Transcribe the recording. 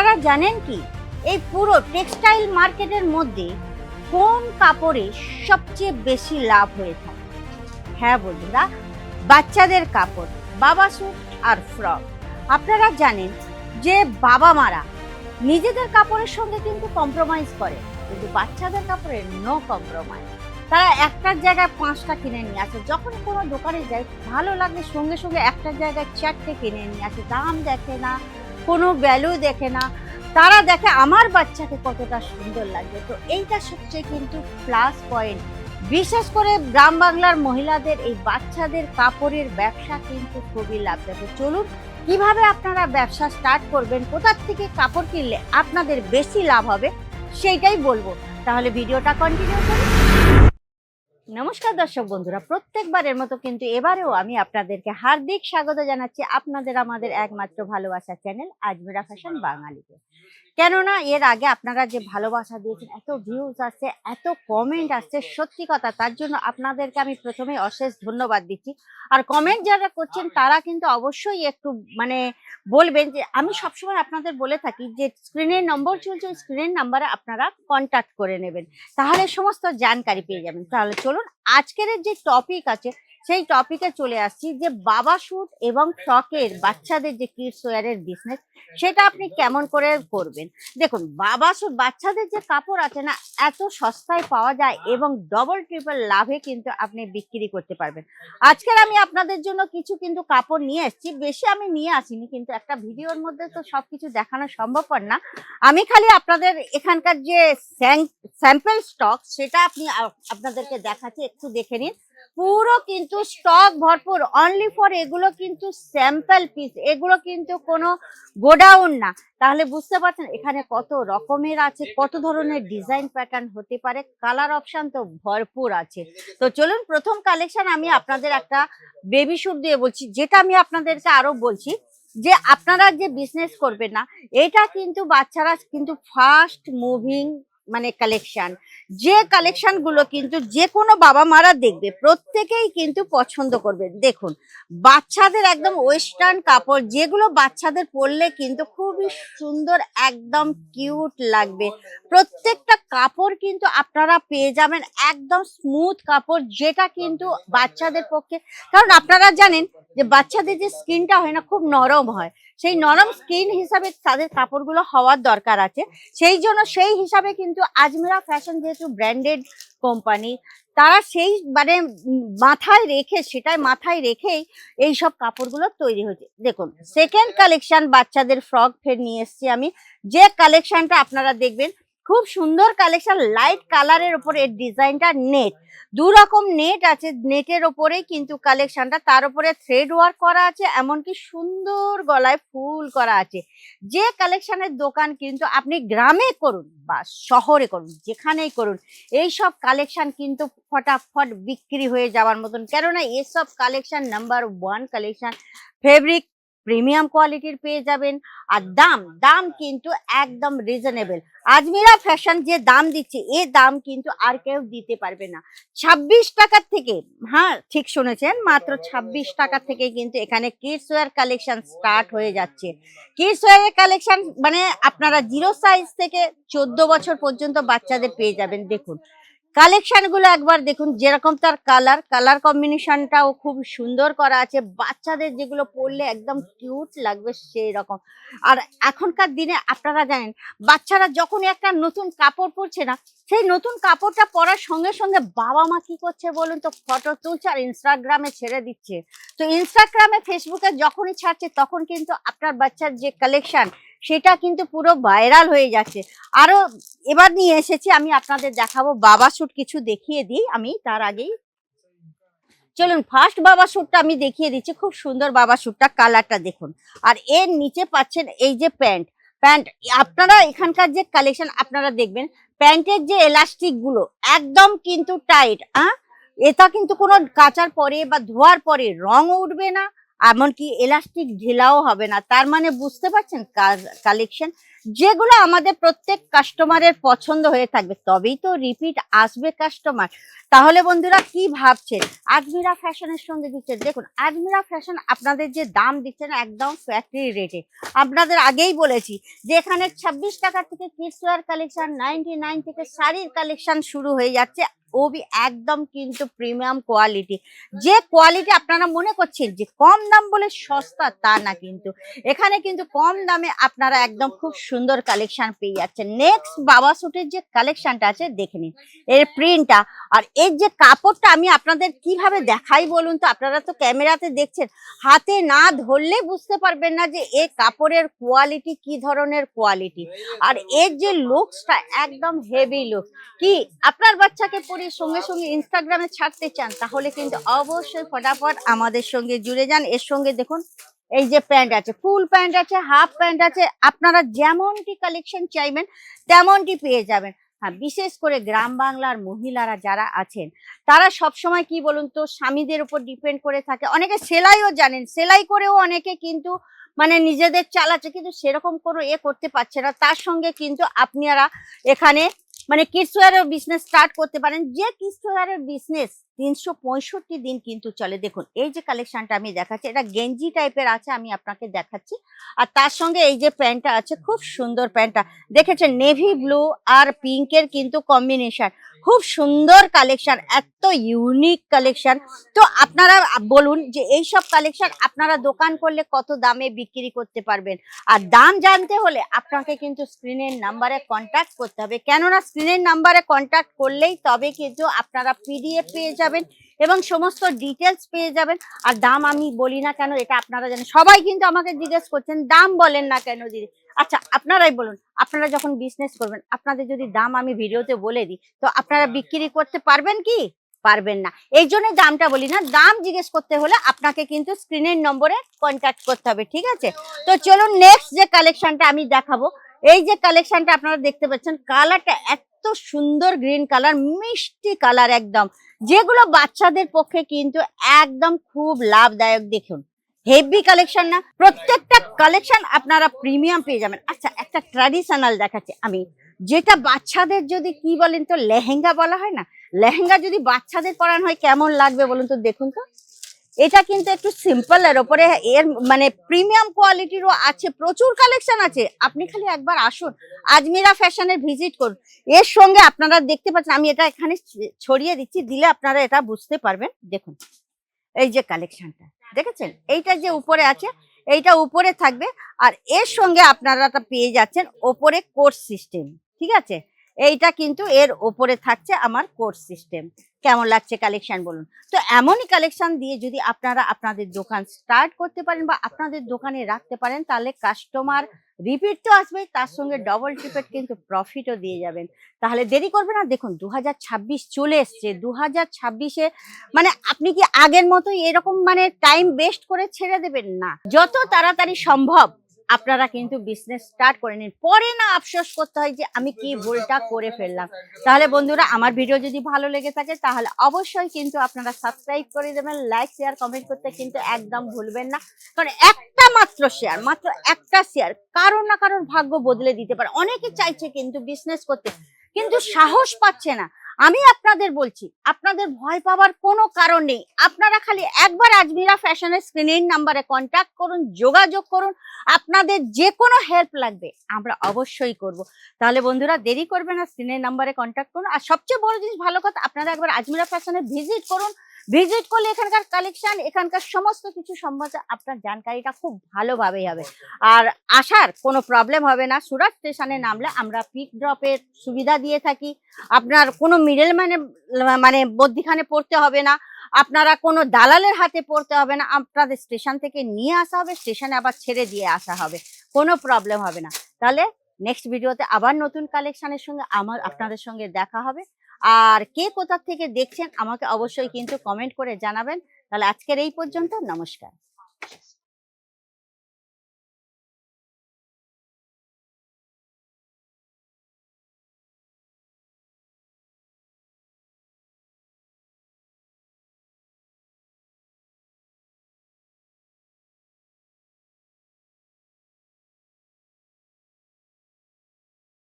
আপনারা জানেন কি? এই পুরো টেক্সটাইল মার্কেটের মধ্যে কোন কাপড়ে সবচেয়ে বেশি লাভ হয়ে থাকে? হ্যাঁ বন্ধুরা, বাচ্চাদের কাপড়, বাবা স্যুট আর ফ্রক আপনারা জানেন যে বাবা মারা নিজেদের কাপড়ের সঙ্গে কিন্তু কম্প্রোমাইজ করে, কিন্তু বাচ্চাদের কাপড়ে নো কম্প্রোমাইজ তারা একটার জায়গায় পাঁচটা কিনে নিয়ে আসে, যখন কোনো দোকানে যায়, ভালো লাগলে সঙ্গে সঙ্গে একটার জায়গায় চারটে কিনে নিয়ে আসে, দাম দেখে না। কোনো ভ্যালু দেখে না, তারা দেখে আমার বাচ্চাকে কতটা সুন্দর লাগবে। তো এইটা সবচেয়ে কিন্তু প্লাস পয়েন্ট বিশেষ করে গ্রাম বাংলার মহিলাদের এই বাচ্চাদের কাপড়ের ব্যবসা কিন্তু খুবই লাভদায়ক চলুন, কীভাবে আপনারা ব্যবসা স্টার্ট করবেন কোথার থেকে কাপড় কিনলে আপনাদের বেশি লাভ হবে, সেইটাই বলব। তাহলে ভিডিওটা কন্টিনিউ করি নমস্কার দর্শক বন্ধুরা, প্রত্যেকবারের মতো কিন্তু এবারেও আমি আপনাদেরকে হার্দিক স্বাগত জানাচ্ছি আপনাদের আমাদের একমাত্র ভালোবাসার চ্যানেল আজমেরা ফ্যাশন বাঙালিতে। কেননা এর আগে আপনারা যে ভালোবাসা দিয়েছেন, এত ভিউজ আসছে, এত কমেন্ট আসছে, সত্যি কথা, তার জন্য আপনাদেরকে আমি প্রথমে অশেষ ধন্যবাদ দিচ্ছি। আর কমেন্ট যারা করছেন, তারা কিন্তু অবশ্যই একটু মানে বলবেন যে, আমি সবসময় আপনাদের বলে থাকি যে স্ক্রিনের নম্বর চলছে স্ক্রিনের নাম্বারে আপনারা কন্ট্যাক্ট করে নেবেন। তাহলে সমস্ত জানকারি পেয়ে যাবেন। তাহলে চলুন, আজকের যে টপিক আছে সেই টপিকে চলে আসছি যে বাবা শুট এবং ফ্রকের বাচ্চাদের যে কিডস ওয়ারের বিজনেস সেটা আপনি কেমন করে করবেন? দেখুন, বাবা শুট বাচ্চাদের যে কাপড় আছে না, এত সস্তায় পাওয়া যায় এবং ডবল ট্রিপল লাভে কিন্তু আপনি বিক্রি করতে পারবেন। আজকের আমি আপনাদের জন্য কিছু কিন্তু কাপড় নিয়ে এসেছি। বেশি আমি নিয়ে আসিনি, কিন্তু একটা ভিডিওর মধ্যে তো সব কিছু দেখানো সম্ভবপর না। আমি খালি আপনাদের এখানকার যে স্যাম্পল স্টক সেটা আপনি আপনাদেরকে দেখাচ্ছি, একটু দেখে নিন। পুরো কিন্তু স্টক ভরপুর। অনলি ফর এগুলো কিন্তু স্যাম্পল পিস এগুলো কিন্তু কোনো গোডাউন না। তাহলে বুঝতে পারছেন এখানে কত রকমের আছে, কত ধরনের ডিজাইন প্যাটার্ন হতে পারে কালার অপশান তো ভরপুর আছে। তো চলুন, প্রথম কালেকশন আমি আপনাদের একটা বেবি শুট দিয়ে বলছি, যেটা আমি আপনাদেরকে আরও বলছি, যে আপনারা যে বিজনেস করবেন না, এটা কিন্তু বাচ্চারা কিন্তু ফাস্ট মুভিং মানে কালেকশন যে কালেকশনগুলো কিন্তু যে কোনো বাবা মারা দেখবে, প্রত্যেকেই কিন্তু পছন্দ করবে। দেখুন, বাচ্চাদের একদম ওয়েস্টার্ন কাপড়, যেগুলো বাচ্চাদের পরলে কিন্তু খুবই সুন্দর, একদম কিউট লাগবে। প্রত্যেকটা কাপড় কিন্তু আপনারা পেয়ে যাবেন, একদম স্মুথ কাপড়, যেটা কিন্তু বাচ্চাদের পক্ষে কারণ আপনারা জানেন যে বাচ্চাদের যে স্কিনটা হয় না, খুব নরম হয়। সেই নরম স্কিন হিসাবে তাদের কাপড়গুলো হওয়ার দরকার আছে। সেই জন্য সেই হিসাবে কিন্তু আজমেরা ফ্যাশন যেহেতু ব্র্যান্ডেড কোম্পানি, তারা সেই মানে মাথায় রেখে, সেটাই মাথায় রেখেই এই সব কাপড়গুলো তৈরি হয়েছে দেখুন সেকেন্ড কালেকশন বাচ্চাদের ফ্রক ফের নিয়ে এসছি আমি। যে কালেকশনটা আপনারা দেখবেন খুব সুন্দর কালেকশন লাইট কালারের উপর এর ডিজাইনটা নেট দু রকম নেট আছে নেটের ওপরেই কিন্তু কালেকশনটা তার উপরে থ্রেড ওয়ার্ক করা আছে, এমনকি সুন্দর গলায় ফুল করা আছে। যে কালেকশনের দোকান কিন্তু আপনি গ্রামে করুন বা শহরে করুন, যেখানেই করুন এই সব কালেকশন কিন্তু ফটাফট বিক্রি হয়ে যাওয়ার মতন। কেননা এসব collection number one collection fabric premium কোয়ালিটির পেয়ে যাবেন। আর দাম দাম কিন্তু একদম রিজনেবল আজমিরা ফ্যাশন যে দাম দিচ্ছে, এ দাম কিন্তু আর কেউ দিতে পারবে না। ছাব্বিশ টাকার থেকে হ্যাঁ ঠিক শুনেছেন, মাত্র ছাব্বিশ টাকা থেকে কিন্তু এখানে কিডস ওয়ার কালেকশন স্টার্ট হয়ে যাচ্ছে। কিডস ওয়ারের কালেকশন মানে আপনারা জিরো সাইজ থেকে চোদ্দ বছর পর্যন্ত বাচ্চাদের পেয়ে যাবেন। দেখুন কালেকশনগুলো একবার দেখুন, যেরকম তার কালার কালার কম্বিনেশনটাও খুব সুন্দর করা আছে। বাচ্চাদের যেগুলো পরলে একদম কিউট লাগবে সেই রকম আর এখনকার দিনে আপনারা জানেন, বাচ্চারা যখন একটা নতুন কাপড় পরছে না, সেই নতুন কাপড়টা পরার সঙ্গে সঙ্গে বাবা মা কি করছে বলুন তো ফটো তুলছে আর ইনস্টাগ্রামে ছেড়ে দিচ্ছে। তো ইনস্টাগ্রামে ফেসবুকে যখনই ছাড়ছে, তখন কিন্তু আপনার বাচ্চার যে কালেকশন সেটা কিন্তু পুরো ভাইরাল হয়ে যাচ্ছে। আরও এবার নিয়ে এসেছি, আমি আপনাদের দেখাবো বাবা শুট কিছু দেখিয়ে দিই, আমি তার আগেই। চলুন ফার্স্ট বাবা শুটটা আমি দেখিয়ে দিচ্ছি, খুব সুন্দর বাবা শুটটা কালারটা দেখুন। আর এর নিচে পাচ্ছেন এই যে প্যান্ট প্যান্ট আপনারা এখানকার যে কালেকশন আপনারা দেখবেন প্যান্টের যে এলাস্টিকগুলো, একদম কিন্তু টাইট হ্যাঁ এটা কিন্তু কোনো কাচার পরে বা ধোয়ার পরে রঙও উঠবে না এমনকি এলাস্টিক ঢিলাও হবে না। তার মানে বুঝতে পারছেন কালেকশন যেগুলো আমাদের প্রত্যেক কাস্টমারের পছন্দ হয়ে থাকবে, তবেই তো রিপিট আসবে কাস্টমার তাহলে বন্ধুরা কি ভাবছেন? আজমিরা ফ্যাশনের সঙ্গে দিচ্ছেন। দেখুন আজমিরা ফ্যাশন আপনাদের যে দাম দিচ্ছেন একদম ফ্যাক্টরি রেটে আপনাদের আগেই বলেছি যে এখানে ছাব্বিশ টাকা থেকে kids wear collection ninety nine থেকে শাড়ির কালেকশন শুরু হয়ে যাচ্ছে। ওবি একদম কিন্তু প্রিমিয়াম কোয়ালিটি যে কোয়ালিটি আপনারা মনে করছেন যে কম দাম বলে সস্তা, তা না কিন্তু। এখানে কিন্তু কম দামে আপনারা একদম খুব সুন্দর কালেকশন পেয়ে যাচ্ছেন। নেক্সট বাবা সুটের যে কালেকশনটা আছে, দেখে নিন। এর প্রিন্টটা আর এর যে কাপড়টা আমি আপনাদের কীভাবে দেখাই বলুন তো? আপনারা তো ক্যামেরাতে দেখছেন। হাতে না ধরলে বুঝতে পারবেন না যে এর কাপড়ের কোয়ালিটি কি ধরনের কোয়ালিটি আর এর যে লুকসটা একদম হেভি লুক কি? আপনার বাচ্চাকে পরিয়ে সঙ্গে সঙ্গে ইনস্টাগ্রামে ছাড়তে চান, তাহলে কিন্তু অবশ্যই ফটাফট আমাদের সঙ্গে জুড়ে যান। এর সঙ্গে দেখুন, এই যে প্যান্ট আছে, ফুল প্যান্ট আছে, হাফ প্যান্ট আছে, আপনারা যেমনটি কালেকশন চাইবেন, তেমনটি পেয়ে যাবেন। হ্যাঁ বিশেষ করে গ্রাম বাংলার মহিলারা যারা আছেন, তারা সব সময় কি বলুন তো, স্বামীদের উপর ডিপেন্ড করে থাকে। অনেকে সেলাইও জানেন, সেলাই করেও অনেকে কিন্তু মানে নিজেদের চালাচ্ছে, কিন্তু সেরকম কোনো এ করতে পারছে না। তার সঙ্গে কিন্তু আপনারা এখানে মানে কিডস ওয়ারের বিজনেস স্টার্ট করতে পারেন। যে কিডস ওয়ারের বিজনেস তিনশো পঁয়ষট্টি দিন কিন্তু চলে। দেখুন, এই যে কালেকশনটা আমি দেখাচ্ছি, এটা গেঞ্জি টাইপের আছে, আমি আপনাকে দেখাচ্ছি। আর তার সঙ্গে এই যে প্যান্টটা আছে, খুব সুন্দর প্যান্টটা দেখেছেন নেভি ব্লু আর পিঙ্কের কিন্তু কম্বিনেশন খুব সুন্দর কালেকশন এত ইউনিক কালেকশন তো আপনারা বলুন যে এই সব কালেকশন আপনারা দোকান করলে কত দামে বিক্রি করতে পারবেন? আর দাম জানতে হলে আপনাকে কিন্তু স্ক্রিনের নাম্বারে কন্ট্যাক্ট করতে হবে। কেননা স্ক্রিনের নাম্বারে কন্ট্যাক্ট করলেই তবে কিন্তু আপনারা পিডিএফ পেয়ে যাবেন। এবং সমস্ত ডিটেলস পেয়ে যাবেন। আর দাম আমি বলি না কেন, এটা আপনারা জানেন। সবাই কিন্তু আমাকে জিজ্ঞেস করছেন, দাম বলেন না কেন দিদি? আচ্ছা আপনারাই বলুন, আপনারা যখন বিজনেস করবেন, আপনাদের যদি দাম আমি ভিডিওতে বলে দিই, তো আপনারা বিক্রি করতে পারবেন কি? পারবেন না। এই জন্য দামটা বলি না, দাম জিজ্ঞেস করতে হলে আপনাকে কিন্তু স্ক্রিনের নম্বরে কন্ট্যাক্ট করতে হবে, ঠিক আছে? তো চলুন নেক্সট যে কালেকশনটা আমি দেখাবো এই যে কালেকশনটা আপনারা দেখতে পাচ্ছেন কালারটা এত সুন্দর গ্রিন কালার মিষ্টি কালার একদম। যেগুলো বাচ্চাদের পক্ষে কিন্তু একদম খুব লাভদায়ক, দেখুন। হেভি কালেকশন না, প্রত্যেকটা কালেকশন আপনারা প্রিমিয়াম পেয়ে যাবেন। আচ্ছা একটা ট্র্যাডিশনাল দেখাচ্ছি আমি। যেটা বাচ্চাদের যদি কি বলেন তো, লেহেঙ্গা বলা হয় না? লেহেঙ্গা যদি বাচ্চাদের পরানো হয়, কেমন লাগবে বলুন তো, দেখুন তো। এটা কিন্তু একটু সিম্পল এর ওপরে, এর মানে প্রিমিয়াম কোয়ালিটিরও আছে, প্রচুর কালেকশন আছে। আপনি খালি একবার আসুন, আজমিরা ফ্যাশনের ভিজিট করুন। এর সঙ্গে আপনারা দেখতে পাচ্ছেন, আমি এটা এখানে ছড়িয়ে দিচ্ছি, দিলে আপনারা এটা বুঝতে পারবেন। দেখুন, এই যে কালেকশনটা দেখেছেন? এইটা যে উপরে আছে, এইটা উপরে থাকবে। আর এর সঙ্গে আপনারা পেয়ে যাচ্ছেন ওপরে কোর্স সিস্টেম ঠিক আছে? এইটা কিন্তু এর ওপরে থাকছে আমার কোর্স সিস্টেম কেমন লাগছে কালেকশন বলুন। তো এমনই কালেকশন দিয়ে যদি আপনারা আপনাদের দোকান স্টার্ট করতে পারেন বা আপনাদের দোকানে রাখতে পারেন, তাহলে কাস্টমার রিপিট তো আসবে তার সঙ্গে ডবল ট্রিপেট কিন্তু প্রফিটও দিয়ে যাবেন। তাহলে দেরি করবে না, দেখুন দু হাজার ছাব্বিশ চলে এসছে দু ছাব্বিশে মানে আপনি কি আগের মতোই এরকম মানে টাইম ওয়েস্ট করে ছেড়ে দেবেন না। যত তাড়াতাড়ি সম্ভব আপনারা কিন্তু বিজনেস স্টার্ট করে নিন। পরে না আফসোস করতে হয় যে আমি কি ভুলটা করে ফেললাম। তাহলে বন্ধুরা, আমার ভিডিও যদি ভালো লেগে থাকে, তাহলে অবশ্যই কিন্তু আপনারা সাবস্ক্রাইব করে দেবেন লাইক শেয়ার কমেন্ট করতে কিন্তু একদম ভুলবেন না। কারণ একটা মাত্র শেয়ার মাত্র একটা শেয়ার কারোর না কারোর ভাগ্য বদলে দিতে পারে। অনেকে চাইছে কিন্তু বিজনেস করতে, কিন্তু সাহস পাচ্ছে না। আমি আপনাদের বলছি, আপনাদের ভয় পাওয়ার কোনো কারণ নেই। আপনারা খালি একবার আজমিরা ফ্যাশনের স্ক্রিনের নাম্বারে কন্ট্যাক্ট করুন, যোগাযোগ করুন, আপনাদের যে কোনো হেল্প লাগবে, আমরা অবশ্যই করব। তাহলে বন্ধুরা দেরি করবে না, স্ক্রিনের নাম্বারে কন্ট্যাক্ট করুন। আর সবচেয়ে বড় জিনিস, ভালো কথা, আপনারা একবার আজমিরা ফ্যাশনে ভিজিট করুন ভিজিট করলে এখানকার কালেকশন এখানকার সমস্ত কিছু সম্বন্ধে আপনার জানকারিটা খুব ভালোভাবেই হবে। আর আসার কোনো প্রবলেম হবে না। সুরাট স্টেশনে নামলে আমরা পিক ড্রপের সুবিধা দিয়ে থাকি। আপনার কোনো মিডল মানে মানে মধ্যিখানে পড়তে হবে না। আপনারা কোনো দালালের হাতে পড়তে হবে না। আপনাদের স্টেশন থেকে নিয়ে আসা হবে স্টেশনে আবার ছেড়ে দিয়ে আসা হবে। কোনো প্রবলেম হবে না। তাহলে নেক্সট ভিডিওতে আবার নতুন কালেকশনের সঙ্গে আমার, আপনাদের সঙ্গে দেখা হবে। আর কে কোথা থেকে দেখছেন আমাকে অবশ্যই কিন্তু কমেন্ট করে জানাবেন। তাহলে আজকের এই পর্যন্ত, নমস্কার।